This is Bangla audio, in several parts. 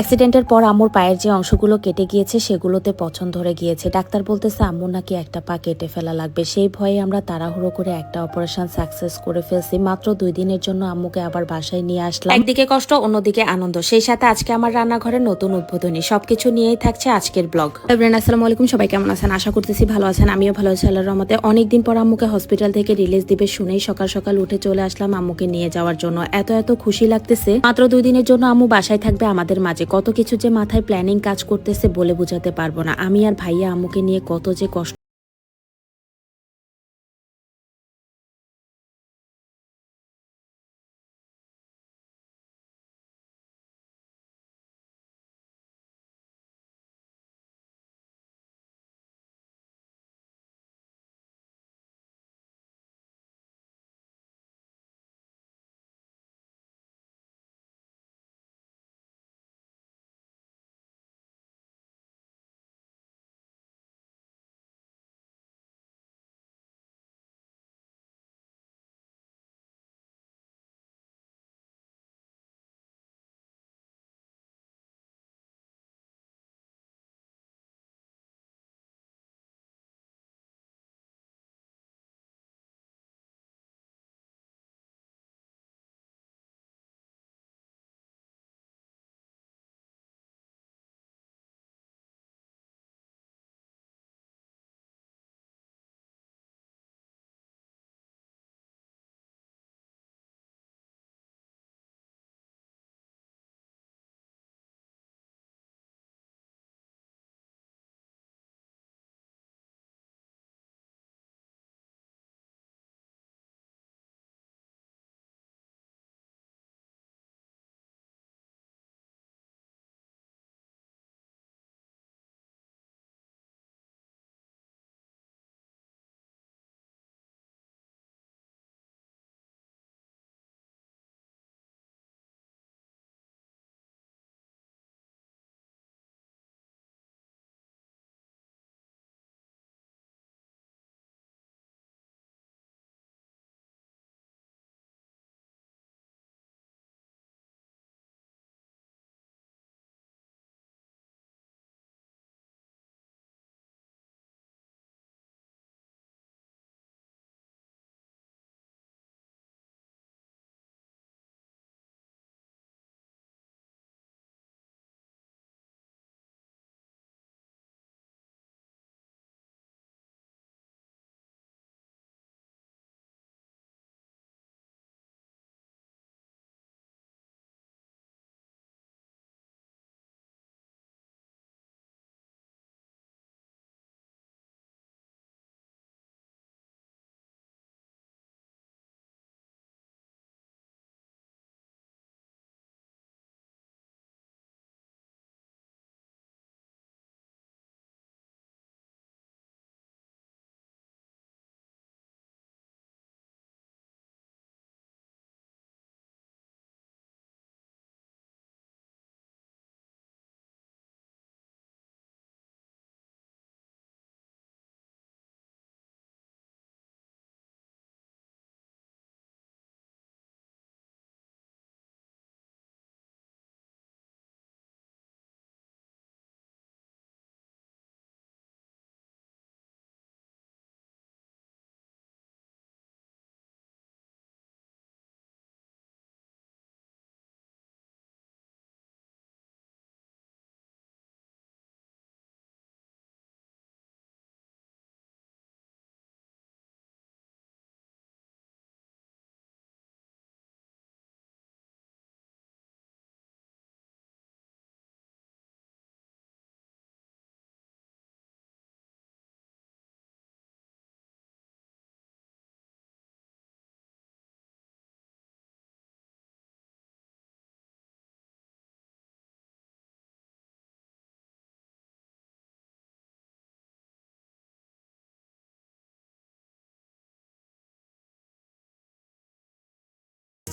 অ্যাক্সিডেন্টের পর আম্মুর পায়ের যে অংশগুলো কেটে গিয়েছে, সেগুলোতে পছন্দ ধরে গিয়েছে। ডাক্তার বলতেছে আম্মুর নাকি একটা পা কেটে ফেলা লাগবে। সেই ভয়ে আমরা তাড়াহুড়ো করে একটা অপারেশন সাকসেস করে ফেলছি। মাত্র দুই দিনের জন্য আম্মুকে আবার বাসায় নিয়ে আসলাম। একদিকে কষ্ট, অন্যদিকে আনন্দ। সেই সাথে আজকে আমার রান্নাঘরে নতুন উদ্বোধনী। সবকিছু নিয়েই থাকছে আজকের ব্লগ। আসসালামু আলাইকুম। সবাই কেমন আছেন? আশা করতেছি ভালো আছেন। আমিও ভালো আছি আল্লাহর রহমতে। অনেকদিন পর আম্মুকে হসপিটাল থেকে রিলিজ দিবে শুনেই সকাল সকাল উঠে চলে আসলাম আম্মুকে নিয়ে যাওয়ার জন্য। এত এত খুশি লাগতেছে। মাত্র দুই দিনের জন্য আম্মু বাসায় থাকবে আমাদের মাঝে। কত কিছু যে মাথায় প্ল্যানিং কাজ করতেছে বলে বোঝাতে পারব না। আমি আর ভাইয়া আম্মুকে নিয়ে কত যে কষ্ট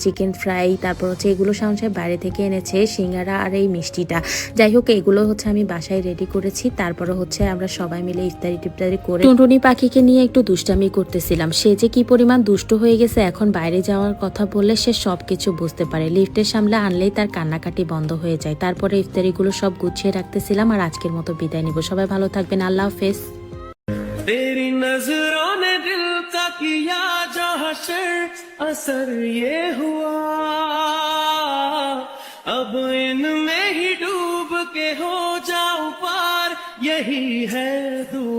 চিকেন ফ্রাই তারপর হচ্ছে এগুলো শাওন সাহেব বাইরে থেকে এনেছে সিঙ্গারা আর এই মিষ্টিটা যাই হোক এগুলো হচ্ছে আমি বাসায় রেডি করেছি তারপরে হচ্ছে আমরা সবাই মিলে ইফতারি টিফতারি করে টুনটুনি পাখিকে নিয়ে একটু দুষ্টামি করতেছিলাম সে যে কি পরিমাণ দুষ্ট হয়ে গেছে এখন বাইরে যাওয়ার কথা বললে সে সব কিছু বুঝতে পারে লিফটের সামনে আনলেই তার কান্নাকাটি বন্ধ হয়ে যায় তারপরে ইফতারিগুলো সব গুছিয়ে রাখতেছিলাম আর আজকের মতো বিদায় নিব সবাই ভালো থাকবেন আল্লাহ হাফেজ तेरी नजरों ने दिल का किया जो हशर असर ये हुआ। अब इनमें ही डूब के हो जाऊँ पार यही है दुआ।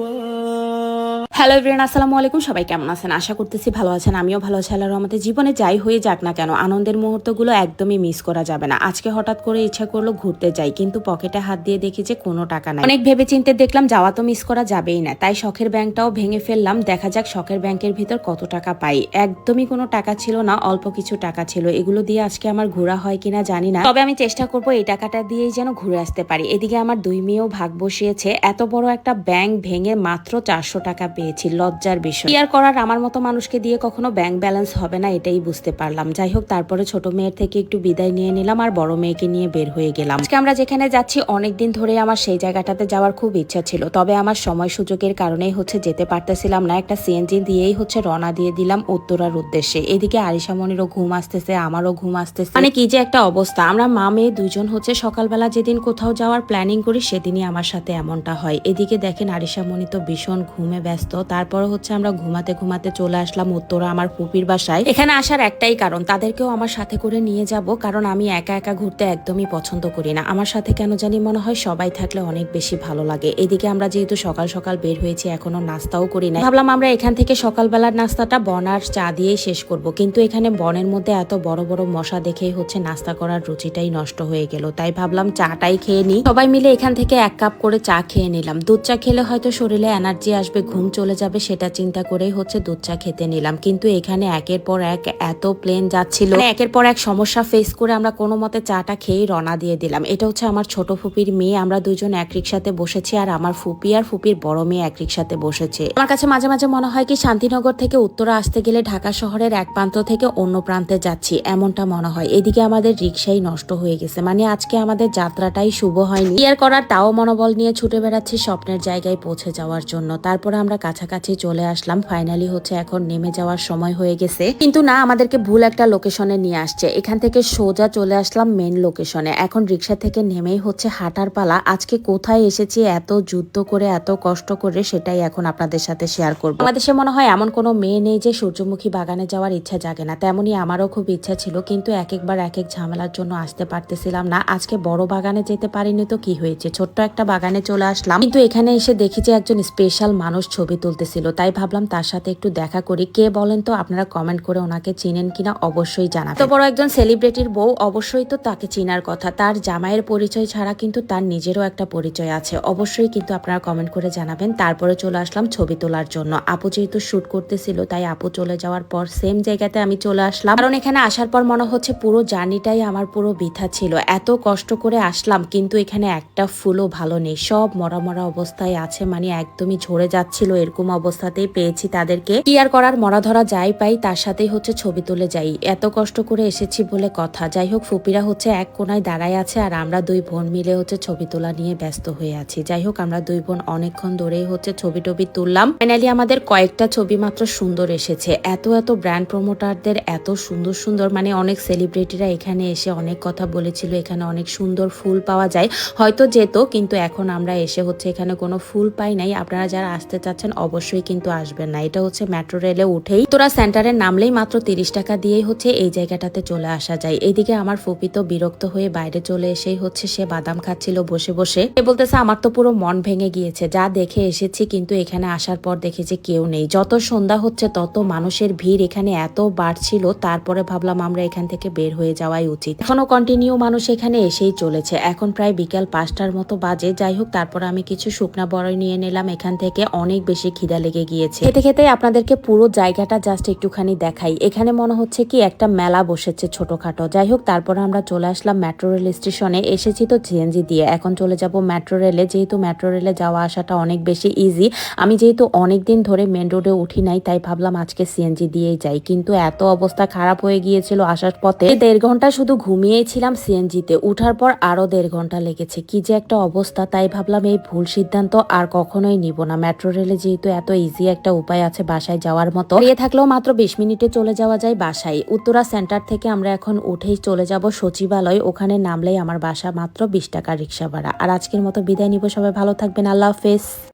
হ্যালো এভরিয়ান আসসালামু আলাইকুম। সবাই কেমন আছেন? আশা করতেছি ভালো আছেন। আমিও ভালো আছি। আল্লাহর রহমতে জীবনে যাই হয়ে যাক না কেন, আনন্দের মুহূর্তগুলো একদমই মিস করা যাবে না। আজকে হঠাৎ করে ইচ্ছা করল ঘুরতে যাই, কিন্তু পকেটে হাত দিয়ে দেখি যে কোনো টাকা নাই। অনেক ভেবে চিন্তে দেখলাম যাওয়া তো মিস করা যাবেই না, তাই শখের ব্যাংকটাও ভেঙে ফেললাম। দেখা যাক শখের ব্যাংকের ভিতর কত টাকা পাই। একদমই কোনো টাকা ছিল না, অল্প কিছু টাকা ছিল। এগুলো দিয়ে আজকে আমার ঘোরা হয় কিনা জানি না। তবে আমি চেষ্টা করব এই টাকাটা দিয়েই যেন ঘুরে আসতে পারি। এদিকে আমার দুই মেয়েও ভাগ বসিয়েছে। এত বড় একটা ব্যাংক ভেঙে মাত্র চারশো টাকা পেয়েছি। লজ্জার বিষয়। কি আর করার আমার মতো মানুষকে দিয়ে কখনো ব্যাংক ব্যালেন্স হবে না, এটাই বুঝতে পারলাম। যাই হোক, তারপরে ছোট মেয়ের থেকে একটু বিদায় নিয়ে নিলাম আর বড় মেয়েকে নিয়ে বের হয়ে গেলাম। আজকে আমরা যেখানে যাচ্ছি, অনেকদিন ধরে আমার সেই জায়গাটাতে যাওয়ার খুব ইচ্ছা ছিল। তবে আমার সময় সুযোগের কারণেই হচ্ছে যেতে পারতেছিলাম না। একটা সিএনজি দিয়েই হচ্ছে রওনা দিয়ে দিলাম উত্তরার উদ্দেশ্যে। এদিকে আরিশা মনিরও ঘুম আসতেছে, আমারও ঘুম আসতেছে। মানে কি যে একটা অবস্থা। আমরা মা, মেয়ে দুজন হচ্ছে সকালবেলা যেদিন কোথাও যাওয়ার প্ল্যানিং করি, সেদিনই আমার সাথে এমনটা হয়। এদিকে দেখেন আরিশা মনি তো ভীষণ ঘুমে ব্যস্ত তারপরে হচ্ছে আমরা ঘুমাতে ঘুমাতে চলে আসলাম উত্তরা আমার ফুপির বাসায়। এখানে আসার একটাই কারণ, তাদেরকেও আমার সাথে করে নিয়ে যাব, কারণ আমি একা একা ঘুরতে একদমই পছন্দ করি না। আমার সাথে কেন জানি মনে হয় সবাই থাকলে অনেক বেশি ভালো লাগে। এদিকে আমরা যেহেতু সকাল সকাল বের হয়েছি এখনও নাস্তাও করি না ভাবলাম আমরা এখান থেকে সকালবেলার নাস্তাটা বন আর চা দিয়েই শেষ করব, কিন্তু এখানে বনের মধ্যে এত বড় বড় মশা দেখেই হচ্ছে নাস্তা করার রুচিটাই নষ্ট হয়ে গেল। তাই ভাবলাম চাটাই খেয়ে নিই। সবাই মিলে এখান থেকে এক কাপ করে চা খেয়ে নিলাম। দুধ চা খেলে হয়তো শরীরে এনার্জি আসবে, ঘুম চলে যাবে সেটা চিন্তা করেই হচ্ছে দুধ চা খেতে নিলাম। কিন্তু এখানে একের পর এক এত প্লেন যাচ্ছিল। মানে একের পর এক সমস্যা ফেস করে আমরা কোনো মতে চাটা খেয়েই রওনা দিয়ে দিলাম। এটা হচ্ছে আমার ছোট ফুপির মেয়ে, আমরা দুজন এক রিক্সাতে বসেছি আর আমার ফুপি আর ফুপির বড় মেয়ে এক রিক্সাতে বসেছে। আমার কাছে মাঝে মাঝে মনে হয় কি, শান্তিনগর থেকে উত্তরা আসতে গেলে ঢাকা শহরের এক প্রান্ত থেকে অন্য প্রান্তে যাচ্ছি, এমনটা মনে হয়। এদিকে আমাদের রিক্সাই নষ্ট হয়ে গেছে। মানে আজকে আমাদের যাত্রাটাই শুভ হয়নি। ইয়ার করার, তাও মনোবল নিয়ে ছুটে বেড়াচ্ছি স্বপ্নের জায়গায় পৌঁছে যাওয়ার জন্য। তারপরে আমরা কাছাকাছি চলে আসলাম। ফাইনালি হচ্ছে এখন নেমে যাওয়ার সময় হয়ে গেছে। কিন্তু না, আমাদেরকে ভুল একটা লোকেশনে নিয়ে আসছে। এখান থেকে সোজা চলে আসলাম মেন লোকেশনে এখন রিক্সা থেকে নেমেই হচ্ছে হাঁটার পালা। আজকে কোথায় এসেছি, এত যুদ্ধ করে, এত কষ্ট করে, সেটাই এখন আপনাদের সাথে শেয়ার করব। সে মনে হয় এমন কোনো মেয়ে নেই যে সূর্যমুখী বাগানে যাওয়ার ইচ্ছা জাগে না। তেমনই আমারও খুব ইচ্ছা ছিল, কিন্তু এক একবার এক এক ঝামেলার জন্য আসতে পারতেছিলাম না। আজকে বড় বাগানে যেতে পারিনি তো কি হয়েছে? ছোট্ট একটা বাগানে চলে আসলাম। কিন্তু এখানে এসে দেখি যে একজন স্পেশাল মানুষ ছবি তুলতেছিল। তাই ভাবলাম তার সাথে একটু দেখা করি। কে বলেন তো, আপনারা কমেন্ট করে ওনাকে চিনেন কিনা অবশ্যই জানাবেন। তো বড় একজন সেলিব্রিটির বউ অবশ্যই তো তাকে চিনার কথা। তার জামাইয়ের পরিচয় ছাড়া কিন্তু তার নিজেরও একটা পরিচয় আছে। অবশ্যই কিন্তু আপনারা কমেন্ট করে জানাবেন। তারপরে চলে আসলাম ছবি তোলার জন্য। আপু যেহেতু শ্যুট করতেছিল, তাই আপু চলে যাওয়ার পর সেম জায়গাতে আমি চলে আসলাম। কারণ এখানে আসার পর মনে হচ্ছে পুরো জার্নিটাই আমার পুরো বৃথা ছিল। এত কষ্ট করে আসলাম, কিন্তু এখানে একটা ফুলও ভালো নেই। সব মরা মরা অবস্থায় আছে মানে একদমই ঝরে যাচ্ছিল এরকম অবস্থাতেই পেয়েছি তাদেরকে। কি আর করার মরা ধরা যাই পাই, তার সাথেই হচ্ছে ছবি তুলে যাই। এত কষ্ট করে এসেছি বলে কথা। যাই হোক, ফুপিরা হচ্ছে এক কোনায় দাঁড়ায় আছে আর আমরা দুই বোন মিলে হচ্ছে ছবি তোলা নিয়ে ব্যস্ত হয়ে আছি। যাই হোক, আমরা দুই বোন অনেকক্ষণ ধরেই হচ্ছে ছবি টবি তুললাম। ফাইনালি আমাদের কয়েকটা ছবি মাত্র সুন্দর এসেছে। এত এত ব্র্যান্ড প্রমোটারদের এত সুন্দর সুন্দর মানে অনেক সেলিব্রিটিরা এখানে এসে অনেক কথা বলেছিল। এখানে অনেক সুন্দর ফুল পাওয়া যায়। হয়তো যেত, কিন্তু এখন আমরা এসে হচ্ছে এখানে কোনো ফুল পাই নাই। আপনারা যারা আসতে চাচ্ছেন অবশ্যই কিন্তু আসবেন না। এটা হচ্ছে মেট্রো রেলে উঠেই তোরা সেন্টারে নামলেই মাত্র তিরিশ টাকা দিয়েই হচ্ছে এই জায়গাটাতে চলে আসা যায়। এইদিকে আমার ফুপি তো বিরক্ত হয়ে বাইরে চলে এসেই হচ্ছে সে বাদাম খাচ্ছিল বসে বসে। সে বলতেছে, আমার তো পুরো মন ভেঙে গিয়েছে। যা দেখে এসেছি কিন্তু এখানে আসার পর দেখেছি কেউ নেই। যত সন্ধ্যা হচ্ছে তত মানুষের ভিড় এখানে এত বাড়ছিল। তারপরে ভাবলাম আমরা এখান থেকে বের হয়ে যাওয়াই উচিত। এখনও কন্টিনিউ মানুষ এখানে এসেই চলেছে। এখন প্রায় বিকাল পাঁচটার মতো বাজে। যাই হোক, তারপর আমি কিছু শুকনা বড়ই নিয়ে নিলাম। এখান থেকে অনেক বেশি খিদা লেগে গিয়েছে। খেতে খেতে আপনাদেরকে পুরো জায়গাটা জাস্ট একটুখানি দেখাই। এখানে মনে হচ্ছে কি একটা মেলা বসেছে ছোটখাটো। যাই হোক, তারপর আমরা চলে আসলাম মেট্রো রেল স্টেশনে এসেছি তো সিএনজি দিয়ে। এখন চলে যাব মেট্রো রেলে যেহেতু মেট্রো রেলে যাওয়া আসাটা অনেক বেশি ইজি আমি যেহেতু অনেক দিন ধরে মেন রোডে উঠি নাই, তাই ভাবলাম আজকে সিএনজি দিয়েই যাই। কিন্তু এত অবস্থা খারাপ হয়ে গিয়েছিল আসার পথে। দেড় ঘণ্টা শুধু ঘুমিয়েছিলাম সিএনজিতে উঠার পর আরও দেড় ঘণ্টা লেগেছে। কি যে একটা অবস্থা, তাই ভাবলাম এই ভুল সিদ্ধান্ত আর কখনোই নিব না। মেট্রো রেলে যেহেতু এত ইজি একটা উপায় আছে বাসায় যাওয়ার মতো। এ থাকলেও মাত্র বিশ মিনিটে চলে যাওয়া যায় বাসায়। উত্তরা সেন্টার থেকে আমরা এখন উঠেই চলে যাব সচিবালয়। ওখানে নামলেই আমার বাসা মাত্র বিশ টাকা রিক্সা ভাড়া। আর আজকের মতো বিদায় নিব। সবাই ভালো থাকবেন। আল্লাহ হাফেজ।